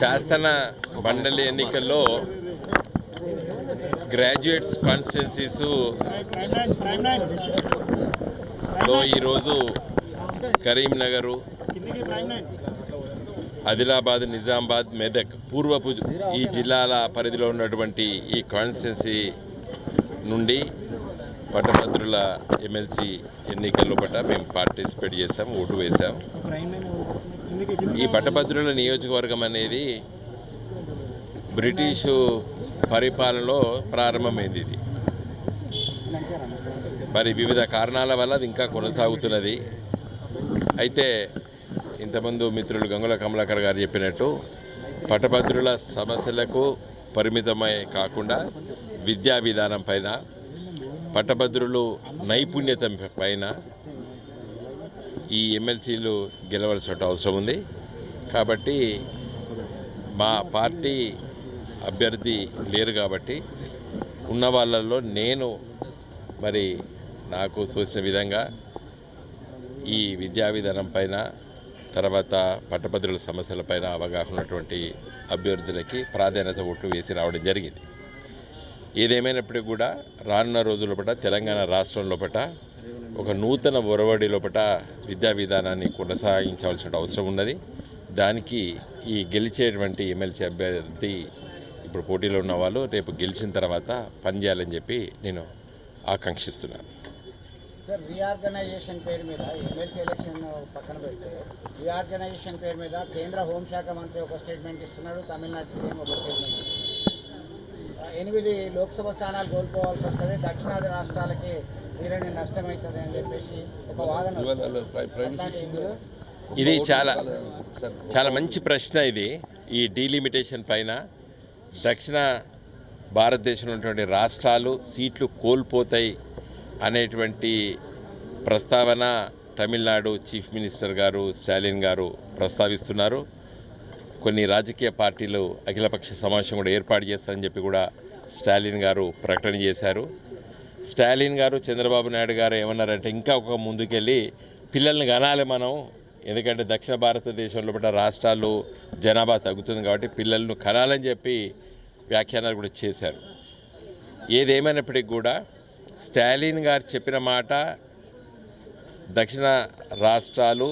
శాసన మండలి ఎన్నికల్లో గ్రాడ్యుయేట్స్ కాన్స్టిట్యున్సీస్లో ఈరోజు కరీంనగరు ఆదిలాబాద్ నిజామాబాద్ మెదక్ పూర్వపు ఈ జిల్లాల పరిధిలో ఉన్నటువంటి ఈ కాన్స్టిట్యున్సీ నుండి పట్టభద్రుల ఎమ్మెల్సీ ఎన్నికల్లో పట్ల మేము పార్టిసిపేట్ చేసాం ఓటు వేసాం ఈ పట్టభద్రుల నియోజకవర్గం అనేది బ్రిటిషు పరిపాలనలో ప్రారంభమైంది ఇది. మరి వివిధ కారణాల వల్ల అది ఇంకా కొనసాగుతున్నది. అయితే ఇంతమందు మిత్రులు గంగుల కమలాకర్ గారు చెప్పినట్టు పట్టభద్రుల సమస్యలకు పరిమితమై కాకుండా విద్యా విధానం పైన పట్టభద్రులు నైపుణ్యత పైన ఈ ఎమ్మెల్సీలు గెలవలసిన అవసరం ఉంది. కాబట్టి మా పార్టీ అభ్యర్థి లేరు కాబట్టి ఉన్న వాళ్ళల్లో నేను మరి నాకు తోసిన విధంగా ఈ విద్యా విధానం పైన తర్వాత పట్టభద్రుల సమస్యలపైన అవగాహన ఉన్నటువంటి అభ్యర్థులకి ప్రాధాన్యత ఓట్లు వేసి రావడం జరిగింది. ఏదేమైనప్పటికీ కూడా రానున్న రోజుల పట తెలంగాణ రాష్ట్రం లోపల ఒక నూతన ఒరవడి లోపల విద్యా విధానాన్ని కొనసాగించవలసిన అవసరం ఉన్నది దానికి ఈ గెలిచేటువంటి ఎమ్మెల్సీ అభ్యర్థి ఇప్పుడు పోటీలో ఉన్న వాళ్ళు రేపు గెలిచిన తర్వాత పనిచేయాలని చెప్పి నేను ఆకాంక్షిస్తున్నాను సార్ రీఆర్గనైజేషన్ పేరు మీద ఎమ్మెల్సీ ఎలక్షన్ పక్కన పెడితే రీఆర్గనైజేషన్ పేరు మీద కేంద్ర హోంశాఖ మంత్రి ఒక స్టేట్మెంట్ ఇస్తున్నాడు తమిళనాడు సీఎం ఒక స్టేట్మెంట్ ఇస్తున్నాడు. ఎనిమిది లోక్సభ స్థానాలు కోల్పోవాల్సి వస్తుంది. దక్షిణాది రాష్ట్రాలకి తీరని నష్టం అవుతుంది అని చెప్పేసి ఒక వాదన ఇది చాలా చాలా మంచి ప్రశ్న ఇది. ఈ డీలిమిటేషన్ పైన దక్షిణ భారతదేశంలో ఉన్నటువంటి రాష్ట్రాలు సీట్లు కోల్పోతాయి అనేటువంటి ప్రస్తావన తమిళనాడు చీఫ్ మినిస్టర్ గారు స్టాలిన్ గారు ప్రస్తావిస్తున్నారు. కొన్ని రాజకీయ పార్టీలు అఖిలపక్ష సమావేశం కూడా ఏర్పాటు చేస్తారని చెప్పి కూడా స్టాలిన్ గారు ప్రకటన చేశారు. స్టాలిన్ గారు చంద్రబాబు నాయుడు గారు ఏమన్నారంటే ఇంకా ఒక ముందుకెళ్ళి పిల్లల్ని కనాలి మనం. ఎందుకంటే దక్షిణ భారతదేశంలో పట్ల రాష్ట్రాలు జనాభా తగ్గుతుంది కాబట్టి పిల్లలను కనాలని చెప్పి వ్యాఖ్యానాలు కూడా చేశారు. ఏదేమైనప్పటికీ కూడా స్టాలిన్ గారు చెప్పిన మాట దక్షిణ రాష్ట్రాలు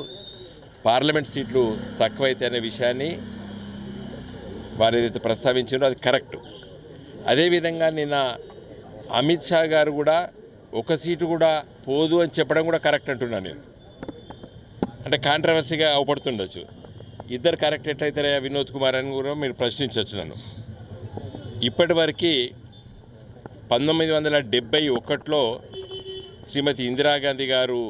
పార్లమెంట్ సీట్లు తక్కువైతే అనే విషయాన్ని వారు ఏదైతే ప్రస్తావించారో అది కరెక్ట్. అదేవిధంగా నిన్న అమిత్ షా గారు కూడా ఒక సీటు కూడా పోదు అని చెప్పడం కూడా కరెక్ట్ అంటున్నాను నేను. అంటే కాంట్రవర్సీగా అవపడుతుండొచ్చు. ఇద్దరు కరెక్ట్ ఎట్లయితే వినోద్ కుమార్ అని కూడా మీరు ప్రశ్నించవచ్చు నన్ను. ఇప్పటివరకు పంతొమ్మిది వందల డెబ్బై ఒకటిలో శ్రీమతి ఇందిరాగాంధీ గారు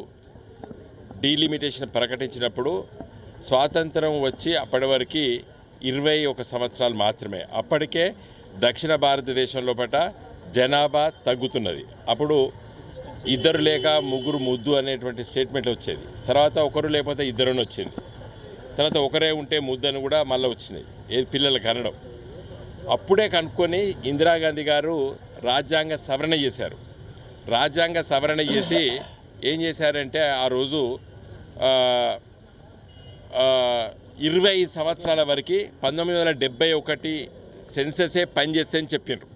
డీలిమిటేషన్ ప్రకటించినప్పుడు స్వాతంత్రం వచ్చి అప్పటి వరకు ఇరవై ఒక సంవత్సరాలు మాత్రమే. అప్పటికే దక్షిణ భారతదేశంలో పట జనాభా తగ్గుతున్నది. అప్పుడు ఇద్దరు లేక ముగ్గురు ముద్దు అనేటువంటి స్టేట్మెంట్ వచ్చేది. తర్వాత ఒకరు లేకపోతే ఇద్దరుని వచ్చింది. తర్వాత ఒకరే ఉంటే ముద్దని కూడా మళ్ళీ వచ్చినాయి ఏది పిల్లలకు అనడం అప్పుడే కనుక్కొని ఇందిరాగాంధీ గారు రాజ్యాంగ సవరణ చేశారు. రాజ్యాంగ సవరణ చేసి ఏం చేశారంటే ఆ రోజు ఇరవై ఐదు ఇరవై సంవత్సరాల వరకు పంతొమ్మిది వందల డెబ్బై ఒకటి సెన్సెసే పనిచేస్తే అని చెప్పారు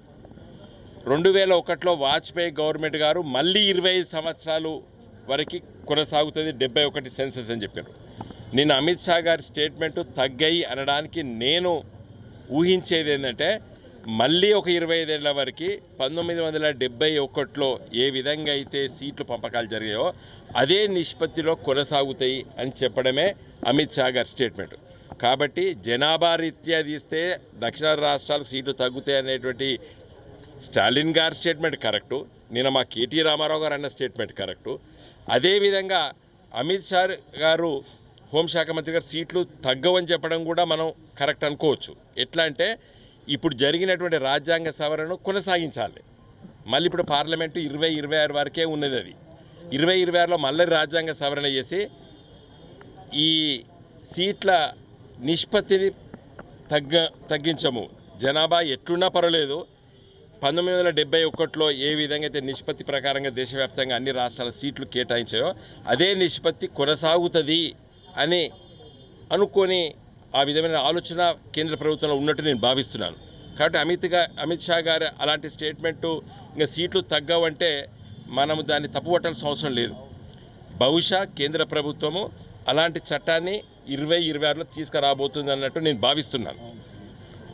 రెండు వేల ఒకటిలో వాజ్పేయి గవర్నమెంట్ గారు మళ్ళీ ఇరవై ఐదు సంవత్సరాలు వరకు కొనసాగుతుంది డెబ్బై ఒకటి సెన్సెస్ అని చెప్పారు నిన్న అమిత్ షా గారి స్టేట్మెంట్ తగ్గాయి అనడానికి నేను ఊహించేది ఏంటంటే మళ్ళీ ఒక ఇరవై ఐదేళ్ళ వరకు పంతొమ్మిది వందల డెబ్బై ఒకటిలో ఏ విధంగా అయితే సీట్లు పంపకాలు జరిగాయో అదే నిష్పత్తిలో కొనసాగుతాయి అని చెప్పడమే అమిత్ షా గారి స్టేట్మెంట్ కాబట్టి జనాభా రీత్యా తీస్తే దక్షిణ రాష్ట్రాలకు సీట్లు తగ్గుతాయి అనేటువంటి స్టాలిన్ గారి స్టేట్మెంట్ కరెక్టు నిన్న మా కేటీ రామారావు గారు అన్న స్టేట్మెంట్ కరెక్టు అదేవిధంగా అమిత్ షా గారు హోంశాఖ మంత్రి గారు సీట్లు తగ్గవని చెప్పడం కూడా మనం కరెక్ట్ అనుకోవచ్చు. ఎట్లా అంటే ఇప్పుడు జరిగినటువంటి రాజ్యాంగ సవరణను కొనసాగించాలి. మళ్ళీ ఇప్పుడు పార్లమెంటు ఇరవై ఇరవై ఆరు వరకే ఉన్నది అది. ఇరవై ఇరవై ఆరులో మళ్ళీ రాజ్యాంగ సవరణ చేసి ఈ సీట్ల నిష్పత్తిని తగ్గ తగ్గించము. జనాభా ఎట్లున్నా పర్వాలేదు. పంతొమ్మిది వందల డెబ్బై ఒకటిలో ఏ విధంగా అయితే నిష్పత్తి ప్రకారంగా దేశవ్యాప్తంగా అన్ని రాష్ట్రాల సీట్లు కేటాయించాయో అదే నిష్పత్తి కొనసాగుతుంది అని అనుకొని ఆ విధమైన ఆలోచన కేంద్ర ప్రభుత్వంలో ఉన్నట్టు నేను భావిస్తున్నాను. కాబట్టి అమిత్గా అమిత్ షా గారు అలాంటి స్టేట్మెంటు ఇంకా సీట్లు తగ్గవంటే మనము దాన్ని తప్పుపట్టాల్సిన అవసరం లేదు. బహుశా కేంద్ర ప్రభుత్వము అలాంటి చట్టాన్ని ఇరవై ఇరవై ఆరులో తీసుకురాబోతుంది అన్నట్టు నేను భావిస్తున్నాను.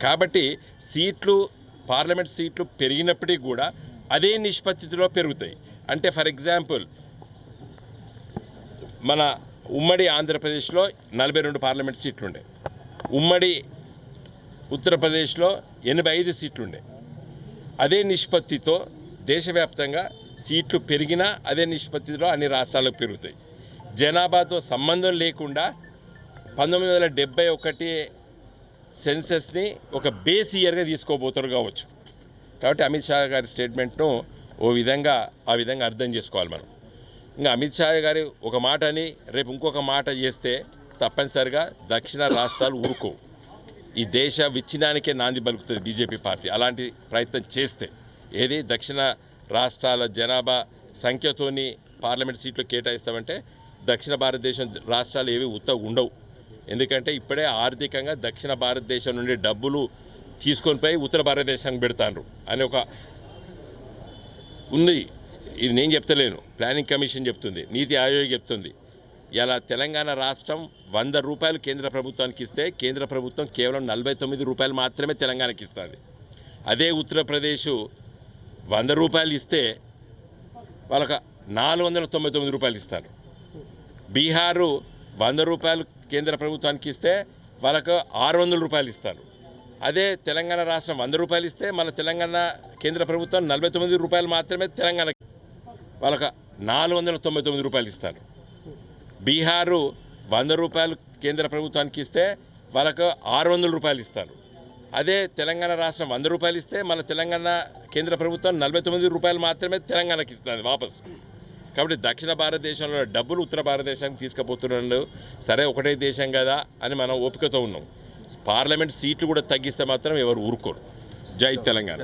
కాబట్టి సీట్లు పార్లమెంట్ సీట్లు పెరిగినప్పటికీ కూడా అదే నిష్పత్తిలో పెరుగుతాయి. అంటే ఫర్ ఎగ్జాంపుల్ మన ఉమ్మడి ఆంధ్రప్రదేశ్లో నలభై రెండు పార్లమెంట్ సీట్లుండే. ఉమ్మడి ఉత్తరప్రదేశ్లో ఎనభై ఐదు సీట్లుండే. అదే నిష్పత్తితో దేశవ్యాప్తంగా సీట్లు పెరిగినా అదే నిష్పత్తిలో అన్ని రాష్ట్రాలకు పెరుగుతాయి. జనాభాతో సంబంధం లేకుండా పంతొమ్మిది వందల డెబ్బై ఒకటి సెన్సెస్ని ఒక బేస్ ఇయర్గా తీసుకోబోతారు కావచ్చు. కాబట్టి అమిత్ షా గారి స్టేట్మెంట్ను ఓ విధంగా ఆ విధంగా అర్థం చేసుకోవాలి మనం. ఇంకా అమిత్ షా గారి ఒక మాట అని రేపు ఇంకొక మాట చేస్తే తప్పనిసరిగా దక్షిణ రాష్ట్రాలు ఊరుకో ఈ దేశ విచ్ఛిన్నానికే నాంది పలుకుతుంది బీజేపీ పార్టీ. అలాంటి ప్రయత్నం చేస్తే ఏది దక్షిణ రాష్ట్రాల జనాభా సంఖ్యతోని పార్లమెంట్ సీట్లు కేటాయిస్తామంటే దక్షిణ భారతదేశం రాష్ట్రాలు ఏవి ఉత్త ఉండవు. ఎందుకంటే ఇప్పుడే ఆర్థికంగా దక్షిణ భారతదేశం నుండి డబ్బులు తీసుకొని పోయి ఉత్తర భారతదేశానికి పెడతాను అని ఒక ఉంది. ఇది నేను చెప్తలేను. ప్లానింగ్ కమిషన్ చెప్తుంది. నీతి ఆయోగ్ చెప్తుంది. ఇలా తెలంగాణ రాష్ట్రం వంద రూపాయలు కేంద్ర ప్రభుత్వానికి ఇస్తే కేంద్ర ప్రభుత్వం కేవలం నలభై తొమ్మిది రూపాయలు మాత్రమే తెలంగాణకి ఇస్తుంది. అదే ఉత్తరప్రదేశ్ వంద రూపాయలు ఇస్తే వాళ్ళకి నాలుగు వందల తొంభై తొమ్మిది రూపాయలు ఇస్తారు బీహారు వంద రూపాయలు కేంద్ర ప్రభుత్వానికి ఇస్తే వాళ్ళకు ఆరు వందల రూపాయలు ఇస్తారు. అదే తెలంగాణ రాష్ట్రం వంద రూపాయలు ఇస్తే మన తెలంగాణ కేంద్ర ప్రభుత్వం నలభై తొమ్మిది రూపాయలు మాత్రమే తెలంగాణ వాళ్ళకు నాలుగు వందల తొంభై తొమ్మిది రూపాయలు ఇస్తారు. బీహారు వంద రూపాయలు కేంద్ర ప్రభుత్వానికి ఇస్తే వాళ్ళకు ఆరు వందల రూపాయలు ఇస్తారు. అదే తెలంగాణ రాష్ట్రం వంద రూపాయలు ఇస్తే మన తెలంగాణ కేంద్ర ప్రభుత్వం నలభై తొమ్మిది రూపాయలు మాత్రమే తెలంగాణకి ఇస్తుంది వాపసు. కాబట్టి దక్షిణ భారతదేశంలో డబ్బులు ఉత్తర భారతదేశానికి తీసుకుపోతున్నాడు సరే ఒకటే దేశం కదా అని మనం ఓపికతో ఉన్నాం. పార్లమెంట్ సీట్లు కూడా తగ్గిస్తే మాత్రం ఎవరు ఊరుకోరు. జై తెలంగాణ.